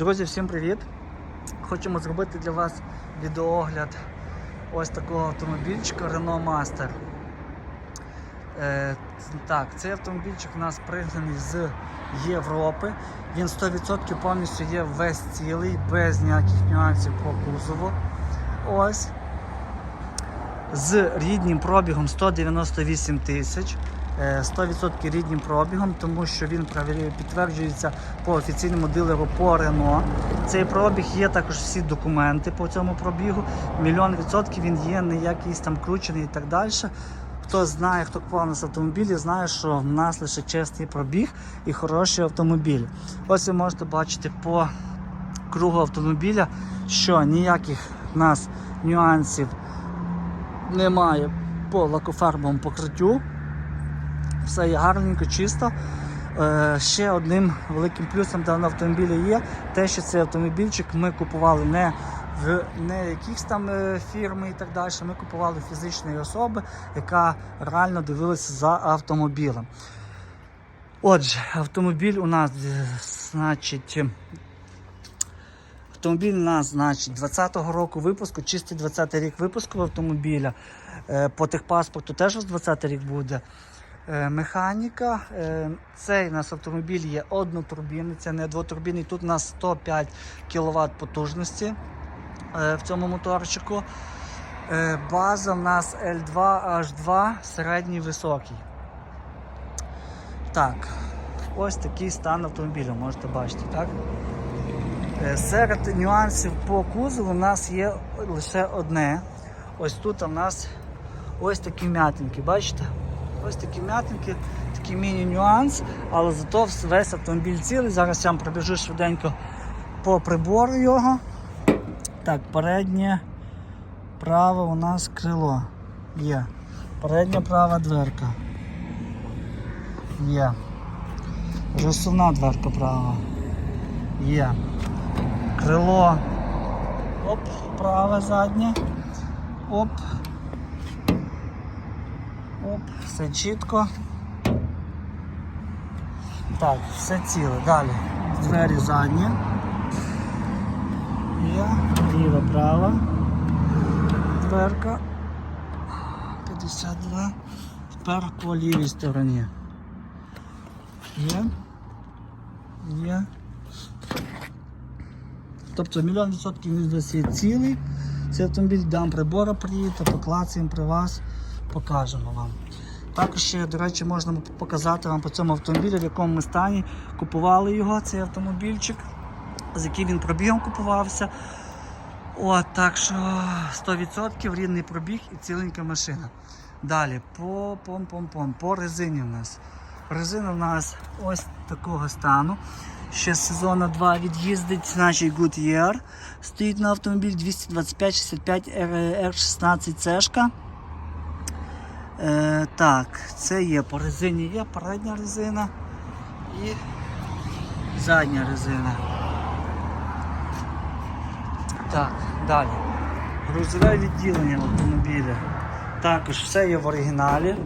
Друзі, всім привіт! Хочемо зробити для вас відеоогляд ось такого автомобільчика Renault Master. Е, так, цей автомобільчик у нас пригнаний з Європи. Він 100% повністю є весь цілий, без ніяких нюансів по кузову. Ось. З рідним пробігом 198 тисяч. Е, 100% рідним пробігом, тому що він підтверджується по офіційному дилеру по Renault. Цей пробіг є також всі документи по цьому пробігу. Мільйон відсотків він є не якийсь там кручений і так далі. Хто знає, хто купував нас автомобілі, знає, що в нас лише чистий пробіг і хороший автомобіль. Ось ви можете бачити по кругу автомобіля, що ніяких в нас нюансів немає по лакофарбовому покриттю. Все є гарненько, чисто. Е, ще одним великим плюсом даного автомобіля є те, що цей автомобільчик ми купували не в не якихось там е, фірми і так далі. Ми купували фізичної особи, яка реально дивилася за автомобілем. Отже, автомобіль у нас, е, значить, Автомобіль у нас, значить, 20-го року випуску, чистий 20-й рік випуску автомобіля. По техпаспорту теж 20-й рік буде. Е, Механіка. Е, Цей у нас автомобіль є однотурбінний, це не двотурбінний. Тут у нас 105 кВт потужності е, в цьому моторчику. База у нас L2H2 середній високий. Так, ось такий стан автомобіля, можете бачити, так? Серед нюансів по кузову у нас є лише одне. Ось тут у нас ось такі м'ятинки, бачите? Ось такі м'ятинки, такий міні-нюанс, але зато весь автомобіль цілий. Зараз я вам пробіжу швиденько по прибору його. Так, переднє праве у нас крило є. Передня права дверка. Є. Розсувна дверка права. Є крило. Оп, праве заднє. Оп. Оп, все чітко. Так, все ціле. Далі. Двері задні. Є. Ліва, права. Дверка. 52. Тепер по лівій стороні. Є. Є. Тобто мільйон відсотків він десь цілий. Цей автомобіль дам прибора приїдете, поклацаємо при вас, покажемо вам. Також ще, до речі, можна показати вам по цьому автомобілю, в якому ми стані купували його, цей автомобільчик, з яким він пробігом купувався. От, так що 100% рідний пробіг і ціленька машина. Далі, по пом-пом-пом, по резині в нас. Резина в нас ось такого стану. Ще з сезону 2 від'їздить, значить Goodyear. Стоїть на автомобіль 225-65 R16 цешка. Е, так, це є по резині, є передня резина і задня резина. Так, далі. Грузове відділення автомобіля. Також все є в оригіналі.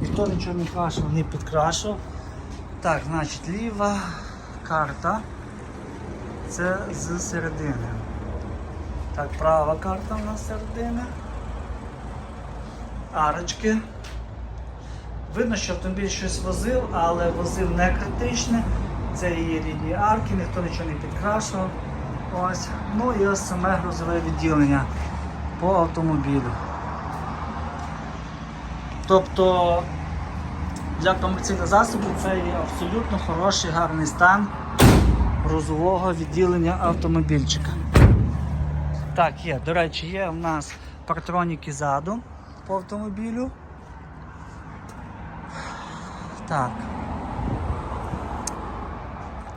Ніхто нічого не крашив, не підкрашив. Так, значить, ліва карта. Це з середини. Так, права карта у нас середина. Арочки. Видно, що автомобіль щось возив, але возив не критичне. Це її рідні арки, ніхто нічого не підкрашував. Ось. Ну і ось саме грузове відділення по автомобілю. Тобто для комерційних засобів це є абсолютно хороший гарний стан грузового відділення автомобільчика. Так, є, до речі, є в нас партроніки ззаду по автомобілю. Так.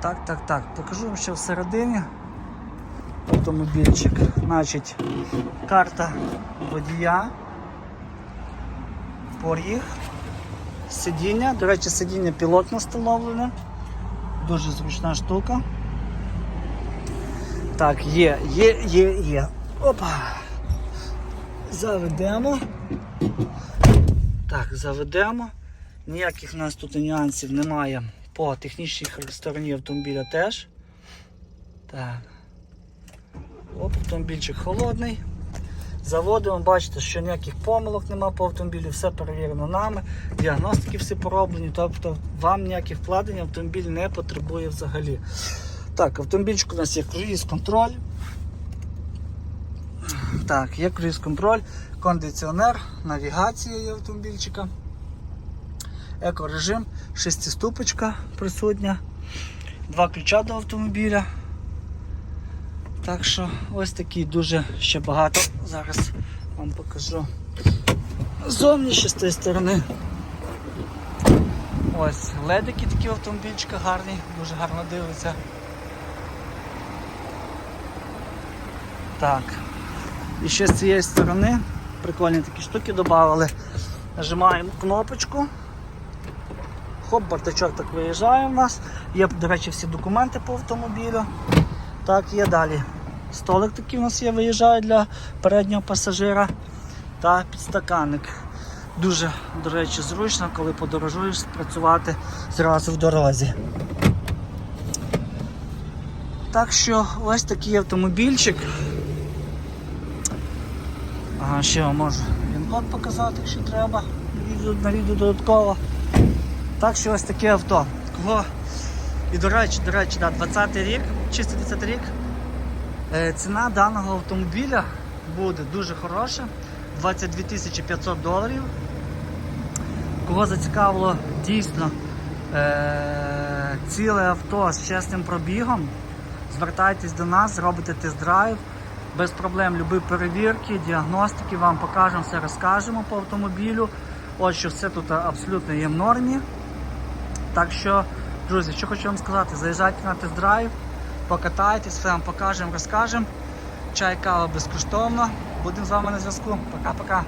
Так, так, так. Покажу вам ще всередині автомобільчик. Значить, карта водія, поріг, сидіння. До речі, сидіння пілотно встановлене. Дуже зручна штука. Так, є, є, є, є. Опа. Заведемо. Так, заведемо. Ніяких у нас тут нюансів немає по технічній стороні автомобіля теж. Так. Оп, автомобільчик холодний. Заводимо, бачите, що ніяких помилок нема по автомобілю, все перевірено нами, діагностики всі пороблені, тобто вам ніяких вкладень автомобіль не потребує взагалі. Так, автомобільчик у нас є круїз-контроль. Так, є круїз-контроль, кондиціонер, навігація є автомобільчика. Екорежим, шестиступочка присутня, два ключа до автомобіля. Так що ось такий дуже ще багато. Зараз вам покажу зовні ще з тієї сторони. Ось ледики такі автомобільчика гарні, дуже гарно дивиться. Так. І ще з цієї сторони прикольні такі штуки додали. Нажимаємо кнопочку. Хоп, бардачок так виїжджає у нас. Є, до речі, всі документи по автомобілю. Так, є далі. Столик такий у нас є, виїжджає для переднього пасажира. Та підстаканник. Дуже, до речі, зручно, коли подорожуєш, працювати зразу в дорозі. Так що ось такий автомобільчик. Ага, ще вам можу він код показати, якщо треба. На відео додатково. Так що ось таке авто. Кого? І до речі, до речі, да, 20 рік, чисто 20 рік. Е, ціна даного автомобіля буде дуже хороша. 22 тисячі 500 доларів. Кого зацікавило дійсно е- ціле авто з чесним пробігом, звертайтесь до нас, зробите тест-драйв. Без проблем любі перевірки, діагностики, вам покажемо, все розкажемо по автомобілю. От що все тут абсолютно є в нормі. Так що, друзі, що хочу вам сказати, заїжджайте на тест-драйв, покатайтесь, все вам покажемо, розкажемо. Чай, кава безкоштовно. Будемо з вами на зв'язку. Пока-пока.